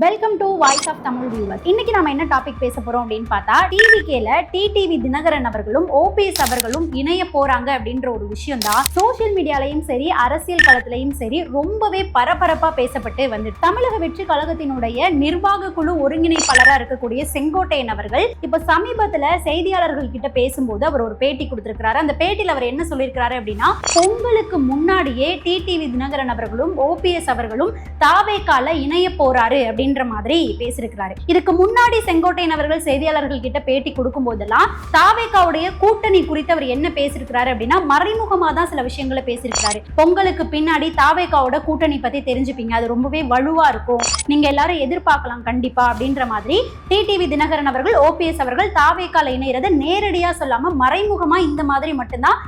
Welcome to voice of Tamil viewer இன்னைக்கு நம்ம என்ன டாபிக் பேச போறோம் அப்படின்னு பார்த்தா டிவிகேல டிடிவி தினகரன் அவர்களும் ஓபிஎஸ் அவர்களும் இணைய போறாங்க அப்படின்ற ஒரு விஷயம் தான் சோசியல் மீடியாலையும் சரி அரசியல் களத்திலையும் சரி ரொம்பவே பரபரப்பா பேசப்பட்டு வந்து தமிழக வெற்றி கழகத்தினுடைய நிர்வாக குழு ஒருங்கிணைப்பாளரா இருக்கக்கூடிய செங்கோட்டையன் அவர்கள் இப்ப சமீபத்துல செய்தியாளர்கள் கிட்ட பேசும்போது அவர் ஒரு பேட்டி கொடுத்திருக்கிறாரு. அந்த பேட்டியில் அவர் என்ன சொல்லியிருக்கிறாரு அப்படின்னா பொங்கலுக்கு முன்னாடியே டிடிவி தினகரன் அவர்களும் ஓபிஎஸ் அவர்களும் தாவேக்கால இணைய போறாரு அப்படின்ற மாதிரி பேசியிருக்கிறாரு. இதுக்கு முன்னாடி செங்கோட்டையன் அவர்கள் செய்தியாளர்கள் கிட்ட பேட்டி கொடுக்கும் போதெல்லாம் தாவேக்காவுடைய கூட்டணி குறித்து அவர் என்ன பேசியிருக்கிறாரு அப்படின்னா மறைமுகமா தான் சில விஷயங்களை பேசியிருக்கிறாரு. பொங்கலுக்கு பின்னாடி தாவேக்காவோட கூட்டணி பத்தி தெரிஞ்சுப்பீங்க. அது ரொம்பவே வலுவா இருக்கும். நீங்க எல்லாரும் எதிர்பார்க்கலாம் கண்டிப்பா அப்படின்ற மாதிரி டிடிவி தினகரன் அவர்கள் ஓபிஎஸ் அவர்கள் தாவேக்கால இணையறத நேரடியா சொல்லாம மறைமுகமா இந்த மாதிரி மட்டும்தான்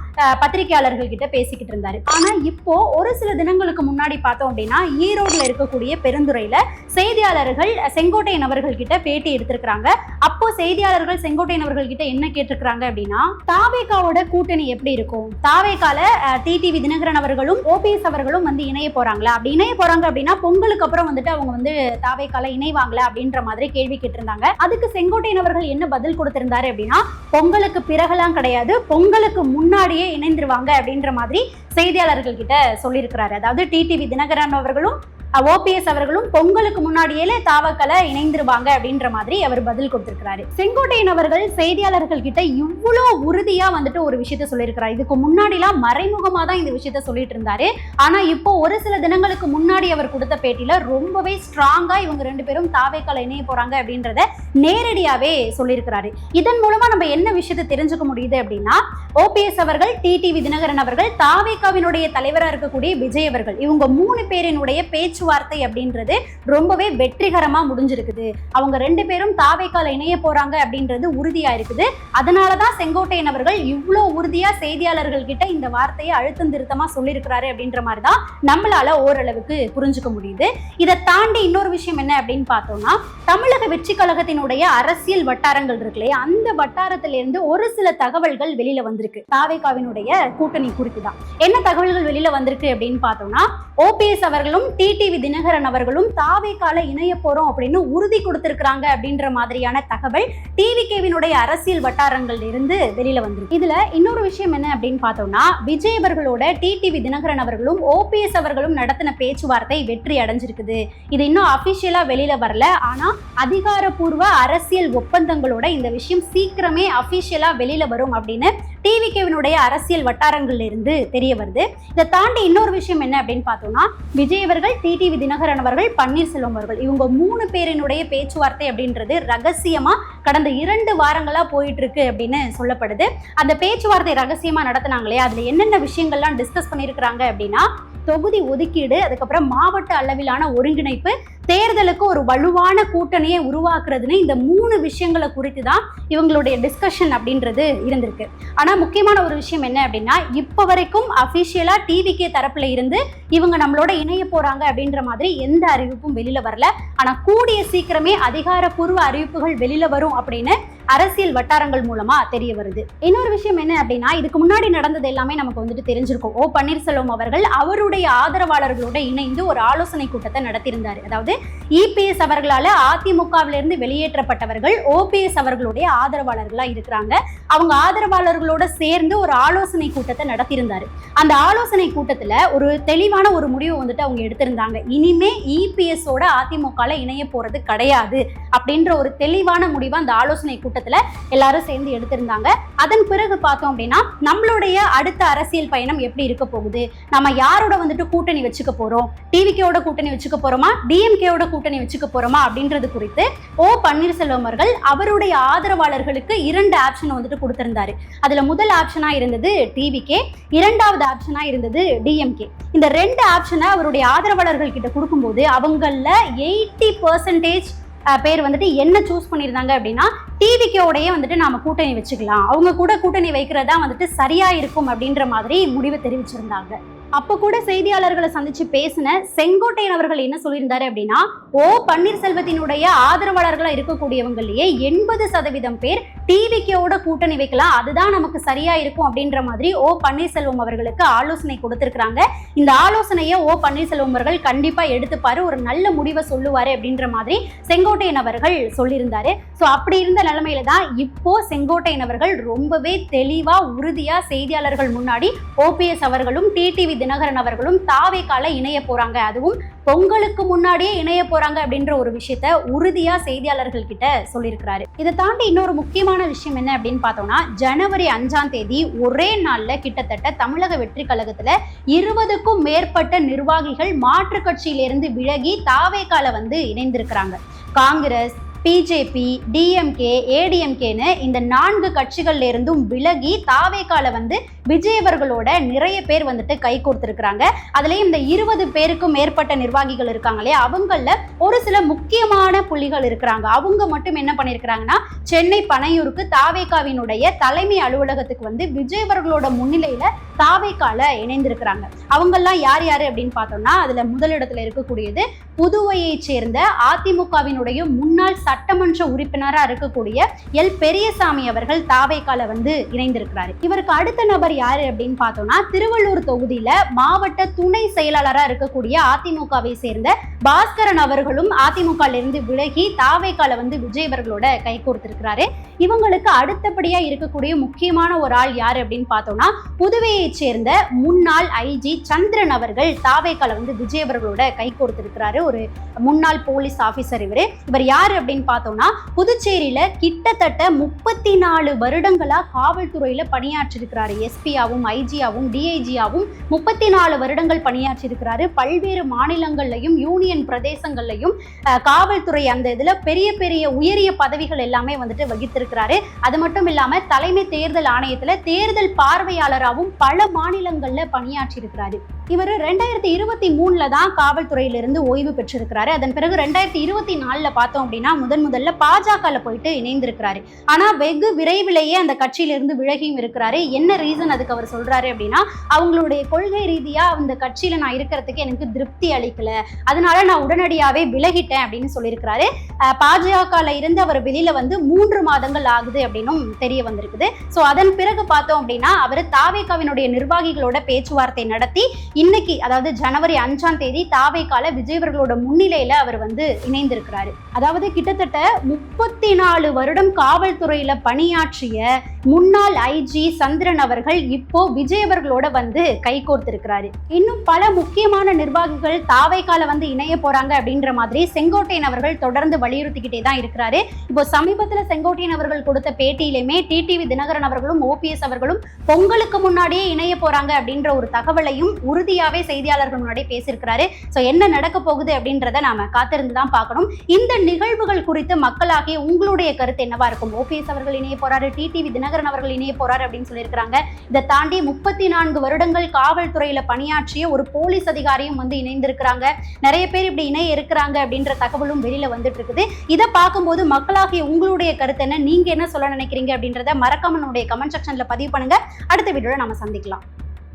பத்திரிகையாளர்கள் கிட்ட பேசிக்கிட்டு இருந்தாரு. ஆனா இப்போ ஒரு சில தினங்களுக்கு முன்னாடி பார்த்தோம் அப்படின்னா ஈரோடுல இருக்கக்கூடிய பெருந்துறையில செய்தியாளர்கள் செங்கோட்டையன் அவர்கள் கிட்ட பேட்டி எடுத்திருக்கிறாங்க. அப்போ செய்தியாளர்கள் செங்கோட்டையன் அவர்கள் கிட்ட என்ன கேட்டிருக்கிறாங்க அப்படின்னா தாவேகாவோட கூட்டணி எப்படி இருக்கும்? தாவேகால டிடிவி தினகரன் அவர்களும் ஓபிஎஸ் அவர்களும் வந்து இணைய போறாங்களா? அப்படி இணைய போறாங்க அப்படின்னா பொங்கலுக்கு அப்புறம் வந்துட்டு அவங்க வந்து தாவேகால இணைவாங்களா? அப்படின்ற மாதிரி கேள்வி கேட்டிருந்தாங்க. அதுக்கு செங்கோட்டையன் அவர்கள் என்ன பதில் கொடுத்திருந்தாரு அப்படின்னா பொங்கலுக்கு பிறகெல்லாம் கிடையாது பொங்கலுக்கு முன்னாடியே இணைந்துருவாங்க அப்படின்ற மாதிரி செய்தியாளர்கள் கிட்ட சொல்லியிருக்கிறாரு. அதாவது டிடிவி தினகரன் அவர்களும் ஓபிஎஸ் அவர்களும் பொங்கலுக்கு முன்னாடியே தாவக்கலை இணைந்துருவாங்க அப்படின்ற மாதிரி அவர் பதில் கொடுத்திருக்கிறாரு. செங்கோட்டையன் அவர்கள் செய்தியாளர்கள் கிட்ட இவ்வளோ உறுதியா வந்துட்டு ஒரு விஷயத்த சொல்லியிருக்கிறார். இதுக்கு முன்னாடிலாம் மறைமுகமா தான் இந்த விஷயத்த சொல்லிட்டு இருந்தாரு. ஆனா இப்போ ஒரு சில தினங்களுக்கு முன்னாடி அவர் கொடுத்த பேட்டியில ரொம்பவே ஸ்ட்ராங்கா இவங்க ரெண்டு பேரும் தாவேக்கலை இணைய போறாங்க அப்படின்றத நேரடியாவே சொல்லியிருக்கிறாரு. இதன் மூலமா நம்ம என்ன விஷயத்தை தெரிஞ்சுக்க முடியுது அப்படின்னா ஓபிஎஸ் அவர்கள் டிடிவி தினகரன் அவர்கள் தாவேக்காவினுடைய தலைவராக இருக்கக்கூடிய விஜய் அவர்கள் இவங்க மூணு பேரினுடைய பேச்சு பேச்சுவார்த்தை அப்படின்றது ரொம்பவே வெற்றிகரமாக முடிஞ்சிருக்குது. அவங்க ரெண்டு பேரும் தாவேக்கால இணைய போறாங்க அப்படின்றது உறுதியாக இருக்குது. அதனால தான் செங்கோட்டையன் அவர்கள் இவ்வளோ உறுதியாக செய்தியாளர்கள் கிட்ட இந்த வார்த்தையை அழுத்தம் திருத்தமாக சொல்லியிருக்கிறாரு அப்படின்ற மாதிரி தான் நம்மளால ஓரளவுக்கு புரிஞ்சுக்க முடியுது. இதை தாண்டி இன்னொரு விஷயம் என்ன அப்படின்னு பார்த்தோம்னா தமிழக வெற்றி கழகத்தினுடைய அரசியல் வட்டாரங்கள் இருக்கு இல்லையா? அந்த வட்டாரத்திலிருந்து ஒரு சில தகவல்கள் வெளியில வந்திருக்கு. தாவேகாவினுடைய கூட்டணி குறித்து தான் என்ன தகவல்கள் வெளியில வந்திருக்கு அப்படின்னு பார்த்தோம்னா ஓபிஎஸ் அவர்களும் டிடி டிடிவி தினகரன் அவர்களும் தாவேகால இணைய போறோம் அப்படின்னு உறுதி கொடுத்திருக்கிறாங்க அப்படின்ற மாதிரியான தகவல் டிவிகேவினுடைய அரசியல் வட்டாரங்கள் இருந்து வெளியில வந்திருக்கு. இதுல இன்னொரு விஷயம் என்ன அப்படின்னு பார்த்தோம்னா விஜய் அவர்களோட டிடிவி தினகரன் அவர்களும் ஓபிஎஸ் அவர்களும் நடத்தின பேச்சுவார்த்தை வெற்றி அடைஞ்சிருக்குது. இது இன்னும் அபிஷியலா வெளியில வரல. ஆனா அதிகாரப்பூர்வ அரசியல் ஒப்பந்தங்களோட இந்த விஷயம் சீக்கிரமே அபிஷியலா வெளியில வரும் அப்படின்னு டிவிகேவினுடைய அரசியல் வட்டாரங்கள்ல இருந்து தெரிய வருது. இதை தாண்டி இன்னொரு விஷயம் என்ன அப்படின்னு பார்த்தோம்னா விஜய் அவர்கள் டிடிவி தினகரன் அவர்கள் பன்னீர்செல்வம் அவர்கள் இவங்க மூணு பேரினுடைய பேச்சுவார்த்தை அப்படின்றது ரகசியமா கடந்த இரண்டு வாரங்களா போயிட்டு இருக்கு அப்படின்னு சொல்லப்படுது. அந்த பேச்சுவார்த்தை ரகசியமா நடத்தினாங்களே அதுல என்னென்ன விஷயங்கள்லாம் டிஸ்கஸ் பண்ணியிருக்கிறாங்க அப்படின்னா தொகுதி ஒதுக்கீடு அதுக்கப்புறம் மாவட்ட அளவிலான ஒருங்கிணைப்பு தேர்தலுக்கு ஒரு வலுவான கூட்டணியை உருவாக்குறதுன்னு இந்த மூணு விஷயங்களை குறித்து தான் இவங்களுடைய டிஸ்கஷன் அப்படின்றது இருந்திருக்கு. ஆனால் முக்கியமான ஒரு விஷயம் என்ன அப்படின்னா இப்போ வரைக்கும் அஃபிஷியலாக டிவிகே தரப்புல இருந்து இவங்க நம்மளோட இணைய போறாங்க அப்படின்ற மாதிரி எந்த அறிவிப்பும் வெளியில வரல. ஆனால் கூடிய சீக்கிரமே அதிகாரப்பூர்வ அறிவிப்புகள் வெளியில வரும் அப்படின்னு அரசியல் வட்டாரங்கள் மூலமா தெரிய வருது. இன்னொரு விஷயம் என்ன அப்படின்னா இதுக்கு முன்னாடி நடந்தது எல்லாமே நமக்கு வந்துட்டு தெரிஞ்சிருக்கும். ஓ பன்னீர்செல்வம் அவர்கள் அவருடைய ஆதரவாளர்களோட இணைந்து ஒரு ஆலோசனை கூட்டத்தை நடத்தியிருந்தார். அதாவது இபிஎஸ் அவர்களால அதிமுகவிலிருந்து வெளியேற்றப்பட்டவர்கள் ஓபிஎஸ் அவர்களுடைய ஆதரவாளர்களா இருக்கிறாங்க. அவங்க ஆதரவாளர்களோட சேர்ந்து ஒரு ஆலோசனை கூட்டத்தை நடத்தியிருந்தாரு. அந்த ஆலோசனை கூட்டத்துல ஒரு தெளிவான ஒரு முடிவு வந்துட்டு அவங்க எடுத்திருந்தாங்க. இனிமே இபிஎஸ் ஓட அதிமுகல இணைய போறது கிடையாது அப்படின்ற ஒரு தெளிவான முடிவை அந்த ஆலோசனை கூட்டம் கூட்டத்துல எல்லாரும் சேர்ந்து எடுத்திருந்தாங்க. அதன் பிறகு பார்த்தோம் அப்படின்னா நம்மளுடைய அடுத்த அரசியல் பயணம் எப்படி இருக்க போகுது? நம்ம யாரோட வந்துட்டு கூட்டணி வச்சுக்க போறோம்? டிவிகேவோட கூட்டணி வச்சுக்க போறோமா? டிஎம்கேவோட கூட்டணி வச்சுக்க போறோமா? அப்படின்றது குறித்து ஓ பன்னீர்செல்வம் அவர்கள் அவருடைய ஆதரவாளர்களுக்கு இரண்டு ஆப்ஷன் வந்துட்டு கொடுத்திருந்தாரு. அதுல முதல் ஆப்ஷனா இருந்தது டிவிகே இரண்டாவது ஆப்ஷனா இருந்தது டிஎம்கே. இந்த ரெண்டு ஆப்ஷனை அவருடைய ஆதரவாளர்கள் கிட்ட கொடுக்கும்போது அவங்கள எயிட்டி பர்சன்டேஜ் பேர் வந்துட்டு என்ன சூஸ் பண்ணியிருந்தாங்க அப்படின்னா டிவிக்கோடையே வந்துட்டு நாம கூட்டணி வச்சுக்கலாம். அவங்க கூட கூட்டணி வைக்கிறதா வந்துட்டு சரியா இருக்கும் அப்படின்ற மாதிரி முடிவு தெரிவிச்சிருந்தாங்க. அப்போ கூட செய்தியாளர்களை சந்திச்சு பேசின செங்கோட்டையன் அவர்கள் என்ன சொல்லியிருந்தாரு அப்படின்னா ஓ பன்னீர்செல்வத்தினுடைய ஆதரவாளர்களாக இருக்கக்கூடியவங்களையே எண்பது சதவீதம் பேர் டிவிக்கோட கூட்டணி வைக்கலாம். அதுதான் நமக்கு சரியா இருக்கும். அப்படின்ற மாதிரி ஓ பன்னீர்செல்வம் அவர்களுக்கு ஆலோசனை கொடுத்திருக்கிறாங்க. இந்த ஆலோசனையை ஓ பன்னீர்செல்வம் அவர்கள் கண்டிப்பா எடுத்துப்பாரு. ஒரு நல்ல முடிவை சொல்லுவாரு அப்படின்ற மாதிரி செங்கோட்டையன் அவர்கள் சொல்லியிருந்தாரு. ஸோ அப்படி இருந்த நிலைமையில தான் இப்போ செங்கோட்டையன் அவர்கள் ரொம்பவே தெளிவா உறுதியா செய்தியாளர்கள் முன்னாடி ஓபிஎஸ் அவர்களும் டிடிவி தினகரன் அவர்களும் தாவே கால இணைய போறாங்க. அதுவும் பொங்கலுக்கு முன்னாடியே இணைய போறாங்க அப்படின்ற ஒரு விஷயத்த உறுதியா செய்தியாளர்கள் கிட்ட சொல்லியிருக்கிறாரு. இதை தாண்டி இன்னொரு முக்கியமான விஷயம் என்ன அப்படின்னு பார்த்தோம்னா ஜனவரி அஞ்சாம் தேதி ஒரே நாள்ல கிட்டத்தட்ட தமிழக வெற்றி கழகத்துல இருபதுக்கும் மேற்பட்ட நிர்வாகிகள் மாற்றுக் கட்சியிலிருந்து விலகி தாவேக்கால வந்து இணைந்திருக்கிறாங்க. காங்கிரஸ் பிஜேபி டிஎம்கே ஏடிஎம்கேன்னு இந்த நான்கு கட்சிகள்ல இருந்தும் விலகி தாவேக்கால வந்து விஜயவர்களோட நிறைய பேர் வந்துட்டு கை கொடுத்துருக்குறாங்க. அதுலேயும் இந்த இருபது பேருக்கும் மேற்பட்ட நிர்வாகிகள் இருக்காங்க இல்லையா? ஒரு சில முக்கியமான புள்ளிகள் இருக்கிறாங்க. அவங்க மட்டும் என்ன பண்ணியிருக்கிறாங்கன்னா சென்னை பனையூருக்கு தாவேக்காவினுடைய தலைமை அலுவலகத்துக்கு வந்து விஜய் அவர்களோட தாவேக்கால இணைந்திருக்கிறாங்க. அவங்கெல்லாம் யார் யார் அப்படின்னு பார்த்தோம்னா அதில் முதலிடத்தில் இருக்கக்கூடியது புதுவையை சேர்ந்த அதிமுகவினுடைய முன்னாள் சட்டமன்ற உறுப்பினராக இருக்கக்கூடிய எல். பெரியசாமி அவர்கள் தாவைக்கால வந்து இணைந்திருக்கிறாரு. இவருக்கு அடுத்த நபர் யாரு அப்படின்னு பார்த்தோம்னா திருவள்ளூர் தொகுதியில மாவட்ட துணை செயலாளராக இருக்கக்கூடிய அதிமுகவை சேர்ந்த பாஸ்கரன் அவர்களும் அதிமுக இருந்து விலகி தாவைக்கால வந்து விஜய் அவர்களோட கை கோர்த்திருக்கிறாரு. இவங்களுக்கு அடுத்தபடியா இருக்கக்கூடிய முக்கியமான ஒரு ஆள் யாரு அப்படின்னு பார்த்தோம்னா புதுவையை சேர்ந்த முன்னாள் ஐஜி சந்திரன் அவர்கள் தாவேக்கால வந்து விஜய் அவர்களோட கை கோர்த்திருக்கிறாரு. ஒரு முன்னாள் போலீஸ் ஆஃபீஸர் இவர். இவர் யார் அப்படின்னு பார்த்தோம்னா புதுச்சேரியில் கிட்டத்தட்ட முப்பத்தி நாலு வருடங்களாக காவல்துறையில் பணியாற்றிருக்கிறாரு. எஸ்பியாவும் ஐஜியாவும் டிஐஜியாவும் முப்பத்தி நாலு வருடங்கள் பணியாற்றிருக்கிறாரு. பல்வேறு மாநிலங்கள்லையும் யூனியன் பிரதேசங்கள்லையும் காவல்துறை அந்த இதில் பெரிய பெரிய உயரிய பதவிகள் எல்லாமே வந்துட்டு வகித்திருக்கிறாரு. அது மட்டும் இல்லாமல் தலைமை தேர்தல் ஆணையத்தில் தேர்தல் பார்வையாளராகவும் பல மாநிலங்களில் பணியாற்றியிருக்கிறாரு இவர் ரெண்டாயிரத்தி இருபத்தி மூணுல தான் காவல்துறையிலிருந்து ஓய்வு பெற்றிருக்கிறாரு. அதன் பிறகு ரெண்டாயிரத்தி இருபத்தி நாலுல பார்த்தோம் அப்படின்னா முதன் முதல்ல பாஜகல போயிட்டு இணைந்திருக்கிறாரு. ஆனா வெகு விரைவிலேயே அந்த கட்சியிலிருந்து விலகியும் இருக்கிறாரு. என்ன ரீசன் அதுக்கு அவர் சொல்றாரு அப்படின்னா அவங்களுடைய கொள்கை ரீதியா அந்த கட்சியில நான் இருக்கிறதுக்கு எனக்கு திருப்தி அளிக்கல. அதனால நான் உடனடியாவே விலகிட்டேன் அப்படின்னு சொல்லியிருக்கிறாரு. பாஜகல இருந்து அவர் வெளியில வந்து மூன்று மாதங்கள் ஆகுது அப்படின்னும் தெரிய வந்திருக்குது. ஸோ அதன் பிறகு பார்த்தோம் அப்படின்னா அவர் தாவேகாவினுடைய நிர்வாகிகளோட பேச்சுவார்த்தை நடத்தி இன்னைக்கு அதாவது ஜனவரி அஞ்சாம் தேதி தாவேகால விஜய் அவர்களோட முன்னிலையில அவர் வந்து இணைந்திருக்கிறாரு. அதாவது கிட்டத்தட்ட முப்பத்தி நாலு வருடம் காவல்துறையில பணியாற்றிய முன்னாள் ஐஜி சந்திரன் அவர்கள் இப்போ விஜயவர்களோட வந்து கை கோர்த்திருக்கிறாரு. இன்னும் பல முக்கியமான நிர்வாகிகள் தாவைக்கால வந்து இணைய போறாங்க அப்படின்ற மாதிரி செங்கோட்டையன் அவர்கள் தொடர்ந்து வலியுறுத்திக்கிட்டே தான் இருக்கிறாரு. இப்போ சமீபத்துல செங்கோட்டையன் அவர்கள் கொடுத்த பேட்டியிலுமே டிடிவி தினகரன் அவர்களும் ஓபிஎஸ் அவர்களும் பொங்கலுக்கு முன்னாடியே இணைய போறாங்க அப்படின்ற ஒரு தகவலையும் உறுதியாவே செய்தியாளர்கள் முன்னாடி பேசியிருக்கிறாரு. ஸோ என்ன நடக்க போகுது அப்படின்றத நாம காத்திருந்து தான் பார்க்கணும். இந்த நிகழ்வுகள் குறித்து மக்களாகிய உங்களுடைய கருத்து என்னவா இருக்கும்? ஓபிஎஸ் அவர்கள் இணைய போறாரு டிடிவி தினகரன் அவர்கள் இணைய போறாரு அப்படின்னு சொல்லியிருக்கிறாங்க. இதை தாண்டி முப்பத்தி நான்கு வருடங்கள் காவல்துறையில பணியாற்றிய ஒரு போலீஸ் அதிகாரியும் வந்து இணைந்திருக்கிறாங்க. நிறைய பேர் இப்படி இணைய இருக்கிறாங்க அப்படின்ற தகவலும் வெளியில வந்துட்டு இருக்குது இதை பார்க்கும்போது மக்களாகிய உங்களுடைய கருத்து என்ன? நீங்க என்ன சொல்ல நினைக்கிறீங்க அப்படின்றத மறக்காம நம்முடைய கமெண்ட் செக்ஷன்ல பதிவு பண்ணுங்க. அடுத்த வீடியோல நம்ம சந்திக்கலாம்.